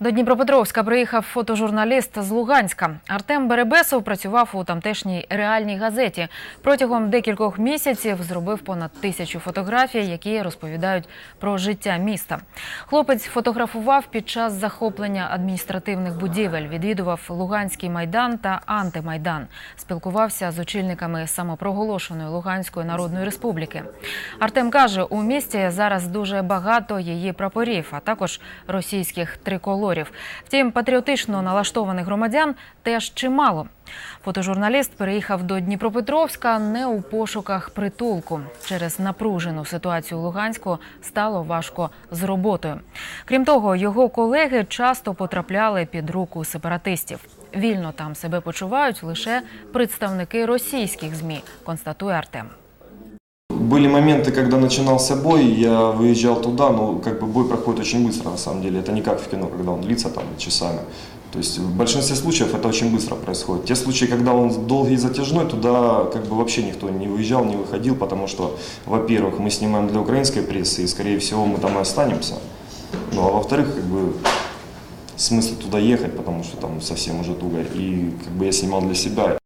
До Дніпропетровська приїхав фотожурналіст з Луганська. Артем Беребесов працював у тамтешній реальній газеті. Протягом декількох місяців зробив понад тисячу фотографій, які розповідають про життя міста. Хлопець фотографував під час захоплення адміністративних будівель, відвідував Луганський майдан та антимайдан, спілкувався з очільниками самопроголошеної Луганської Народної Республіки. Артем каже, у місті зараз дуже багато її прапорів, а також російських триколорів. Втім, патріотично налаштованих громадян теж чимало. Фотожурналіст переїхав до Дніпропетровська не у пошуках притулку. Через напружену ситуацію Луганську стало важко з роботою. Крім того, його колеги часто потрапляли під руку сепаратистів. Вільно там себе почувають лише представники російських змі, констатує Артем. Были моменты, когда начинался бой, я выезжал туда, но как бы бой проходит очень быстро на самом деле. Это не как в кино, когда он длится там часами. То есть в большинстве случаев это очень быстро происходит. Те случаи, когда он долгий и затяжной, туда как бы вообще никто не выезжал, не выходил, потому что, во-первых, мы снимаем для украинской прессы, и скорее всего мы там и останемся. Ну а во-вторых, как бы смысл туда ехать, потому что там совсем уже туго. И как бы я снимал для себя,